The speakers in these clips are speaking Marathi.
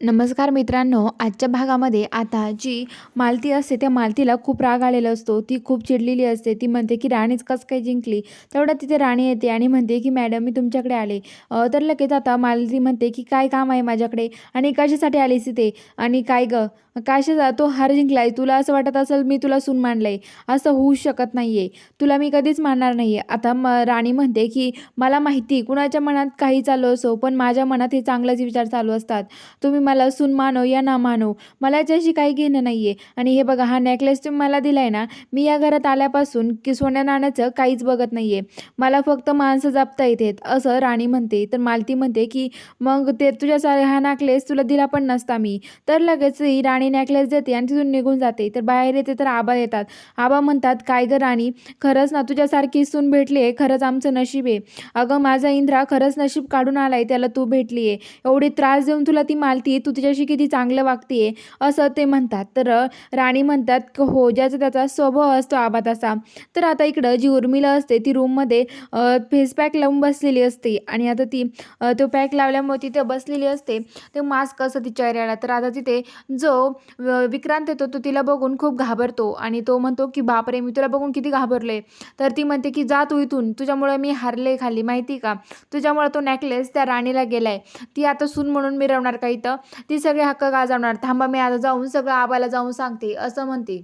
नमस्कार मित्रांनो आजच्या भागामध्ये आता जी मालती असते त्या मालतीला खूप राग आलेला असतो. ती खूप चिडलेली असते. ती म्हणते की राणीच कसं काय जिंकली? तेवढ्या तिथे राणी येते आणि म्हणते की मॅडम मी तुमच्याकडे आले. तर लगेच आता मालती म्हणते की काय काम आहे माझ्याकडे? आणि कशासाठी आलीस तिथे आणि काय ग? कशा तो हार जिंकलाय. तुला असं वाटत असेल मी तुला सून मांडलंय असं होऊ शकत नाही आहे तुला मी कधीच मानणार नाही आहे आता म राणी म्हणते की मला माहिती कुणाच्या मनात काही चालू असो पण माझ्या मनात हे चांगलेच विचार चालू असतात. तुम्ही मला सून मानो या ना मानो मला याच्याशी काही घेणं नाही आहे आणि हे बघा हा नेकलेस तुम्ही मला दिला आहे ना मी या घरात आल्यापासून की सोन्या नाण्याचं काहीच बघत नाही आहे मला फक्त माणसं जपता येतात असं राणी म्हणते. तर मालती म्हणते की मग ते तुझ्या हा नेकलेस तुला दिला पण नसता मी. तर लगेच ही राणी नेकलेस देते आणि तिथून निघून जाते. तर बाहेर येते तर आबा येतात. आबा म्हणतात काय गं राणी खरंच ना तुझ्यासारखी सून भेटली आहे खरंच आमचं नशीब आहे. अगं माझा इंद्रा खरंच नशीब काढून आलाय त्याला तू भेटली आहे एवढी त्रास देऊन तुला ती मालती तू तिच्याशी किती चांगलं वागते असं ते म्हणतात. तर राणी म्हणतात की हो ज्याचा त्याचा स्वभाव असतो आबा तसा तर आता इकडं जी उर्मिला असते ती रूममध्ये फेस पॅक लावून बसलेली असते. आणि आता ती तो पॅक लावल्यामुळे तिथे बसलेली असते. ते मास्क असं ती चेहऱ्याला. तर आता तिथे जो विक्रांत येतो तो तिला बघून खूप घाबरतो. आणि तो म्हणतो की बापरे मी तुला बघून किती घाबरले तर ती म्हणते की जा तू इथून. तुझ्यामुळे मी हारले खाली. माहिती का? तुझ्यामुळे तो नेकलेस त्या राणीला गेलाय. ती आता सून म्हणून मिरवणार का इथं? ती सगळे हक्क गाजवणार. थांबा मी आता जाऊन सगळं आबाला जाऊन सांगते असं म्हणते.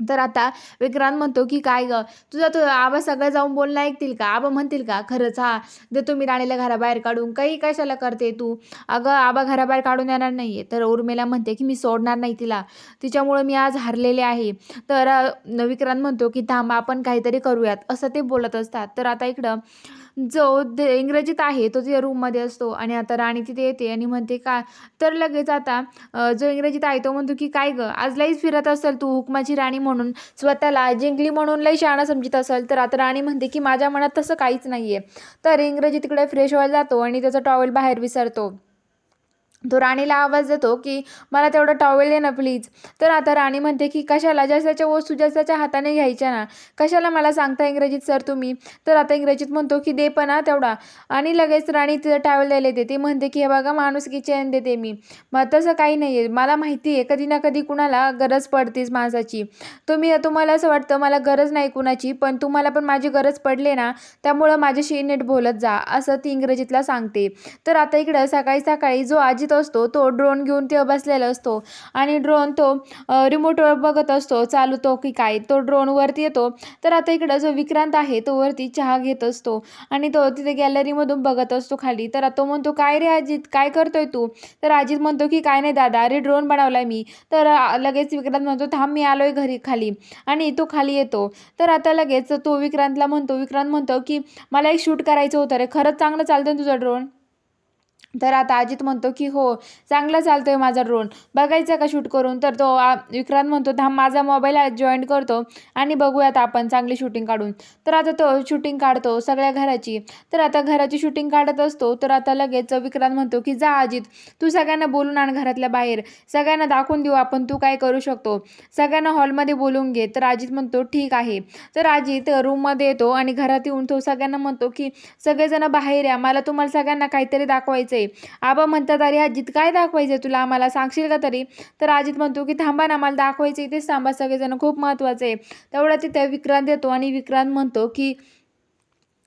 तर आता विक्रांत म्हणतो की काय ग? तुझा तू आबा सगळं जाऊन बोलणं ऐकतील का? आबा म्हणतील का? खरंच हा. जर तुम्ही राणीला घराबाहेर काढून काही कशाला करते तू? अगं आबा घराबाहेर काढून येणार नाही आहे तर उर्मिला म्हणते की मी सोडणार नाही तिला. तिच्यामुळं मी आज हरलेले आहे. तर विक्रांत म्हणतो की थांबा आपण काहीतरी करूयात. असं ते बोलत असतात. तर आता इकडं जो दे इंग्रजीत आहे तो तिथे रूममध्ये असतो आणि आता राणी तिथे येते आणि म्हणते का तर लगेच आता जो इंग्रजीत आहे तो म्हणतो की काय गं आज लईच फिरत असेल तू हुकमाची राणी म्हणून स्वतःला जिंकली म्हणून लई शाणा समजित असेल तर आता राणी म्हणते की माझ्या मनात तसं काहीच नाही आहे तर इंग्रजी तिकडे फ्रेश व्हायला जातो आणि त्याचा टॉवेल बाहेर विसरतो. तो राणीला आवाज देतो की मला तेवढं टॉवेल दे ना प्लीज तर आता राणी म्हणते की कशाला? जसाच्या वस्तू जसाच्या हाताने घ्यायच्या ना कशाला मला सांगता इंग्रजीत सर तुम्ही? तर आता इंग्रजीत म्हणतो की दे पण हा तेवढा. आणि लगेच राणी तिथं टॉवेल द्यायला देते. ती म्हणते की हे बघा माणूस की चेन देते मी. मग तसं काही नाही आहे मला माहिती आहे कधी ना कधी कुणाला गरज पडतेच माणसाची. तुम्ही तुम्हाला असं वाटतं मला गरज नाही कुणाची पण तुम्हाला पण माझी गरज पडली ना त्यामुळं माझ्याशी नीट बोलत जा असं ती इंग्रजीतला सांगते. तर आता इकडं सकाळी सकाळी जो अजित असतो तो ड्रोन घेऊन ते बसलेला असतो. आणि ड्रोन तो रिमोटवर बघत असतो चालवतो की काय. तो ड्रोनवरती येतो. तर आता इकडं जो विक्रांत आहे तो वरती चहा घेत असतो. आणि तो तिथे गॅलरीमधून बघत असतो खाली. तर तो म्हणतो काय रे अजित काय करतोय तू? तर अजित म्हणतो की काय नाही दादा अरे ड्रोन बनवलाय मी. तर लगेच विक्रांत म्हणतो थांब मी आलोय घरी खाली. आणि तो खाली येतो. तर आता लगेच तो विक्रांतला म्हणतो विक्रांत म्हणतो की मला एक शूट करायचं होतं रे. खरंच चांगलं चालतं ना तुझं ड्रोन तर आता अजित म्हणतो की हो चांगला आहे माझा ड्रोन बघायचा का शूट करून? तर तो आ, विक्रांत म्हणतो थांब माझा मोबाईल जॉईन करतो आणि बघूयात आपण चांगली शूटिंग काढून. तर आता तो शूटिंग काढतो सगळ्या घराची. तर आता घराची शूटिंग काढत असतो. तर आता लगेच विक्रांत म्हणतो की जा अजित तू सगळ्यांना बोलून आण घरातल्या बाहेर. सगळ्यांना दाखवून देऊ आपण तू काय करू शकतो. सगळ्यांना हॉलमध्ये बोलून घे. तर अजित म्हणतो ठीक आहे. तर अजित रूममध्ये येतो आणि घरात येऊन तो सगळ्यांना म्हणतो की सगळेजण बाहेर या. मला तुम्हाला सगळ्यांना काहीतरी दाखवायचं आहे आबा म्हणतात अरे अजित काय दाखवायचं तुला? आम्हाला सांगशील का तरी? तर अजित म्हणतो की थांबा ना मला दाखवायचं इथेच थांबा सगळेजण खूप महत्त्वाचं आहे. तेवढ्या तिथे विक्रांत येतो आणि विक्रांत म्हणतो की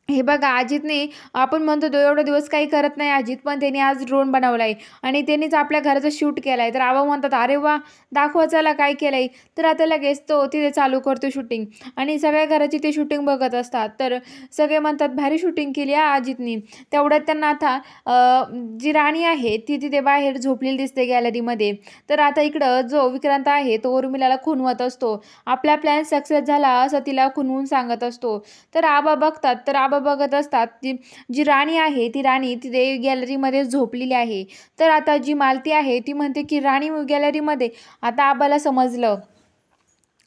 हे बघा अजितने आपण म्हणतो तो एवढा दिवस काही करत नाही. अजित पण त्यांनी आज ड्रोन बनवला आहे आणि त्यांनीच आपल्या घराचा शूट केला आहे तर आबा म्हणतात अरे वा दाखवा चला काय केलं आहे तर आता लगेच तो तिथे चालू करतो शूटिंग आणि सगळ्या घराची ते शूटिंग बघत असतात. तर सगळे म्हणतात भारी शूटिंग केली आहे अजितनी. तेवढ्यात त्यांना आता जी राणी आहे ती तिथे बाहेर झोपलेली दिसते गॅलरीमध्ये तर आता इकडं जो विक्रांत आहे तो उर्मिलाला खुनवत असतो. आपला प्लॅन सक्सेस झाला असं तिला खुनवून सांगत असतो. तर आबा बघतात. तर आबा बघत असतात. ती जी राणी आहे ती राणी तिथे गॅलरीमध्ये झोपलेली आहे. तर आता जी मालती आहे ती म्हणते की राणी गॅलरीमध्ये आता आबाला समजलं.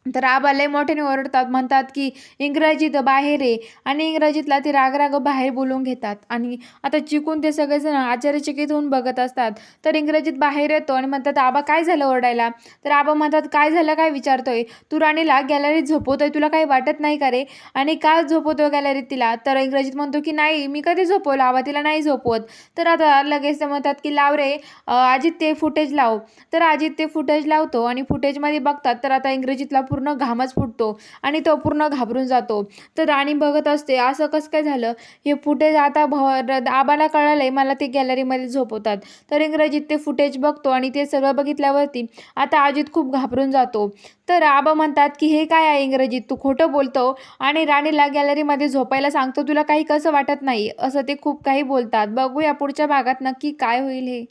तर आबा लय मोठ्याने ओरडतात म्हणतात की इंग्रजीत बाहेर आहे. आणि इंग्रजीतला ते राग बाहेर बोलून घेतात. आणि आता चिकून ते सगळेजण आचार्यचकित होऊन बघत असतात. तर इंग्रजीत बाहेर येतो आणि म्हणतात आबा काय झालं ओरडायला? तर आबा म्हणतात काय झालं काय विचारतोय? तू राणीला गॅलरीत झोपवतोय तुला काही वाटत नाही का रे? आणि का झोपवतोय गॅलरीत तिला? तर इंग्रजीत म्हणतो की नाही मी कधी झोपवलं? आबा तिला नाही झोपवत. तर आता लगेच ते म्हणतात की लाव रे अजित ते फुटेज लाव. तर अजित ते फुटेज लावतो आणि फुटेजमध्ये बघतात. तर आता इंग्रजीतला पूर्ण घामच फुटतो आणि तो पूर्ण घाबरून जातो. तर राणी बघत असते असं कसं काय झालं? हे फुटेज आता भ र- आबाला कळालं आहे मला ते गॅलरीमध्ये झोपवतात. तर इंग्रजीत ते फुटेज बघतो आणि ते सगळं बघितल्यावरती आता अजित खूप घाबरून जातो. तर आबा म्हणतात की हे काय आहे इंग्रजीत? तू खोटं बोलतो आणि राणीला गॅलरीमध्ये झोपायला सांगतो तुला काही कसं वाटत नाही? असं ते खूप काही बोलतात. बघूया पुढच्या भागात नक्की काय होईल हे.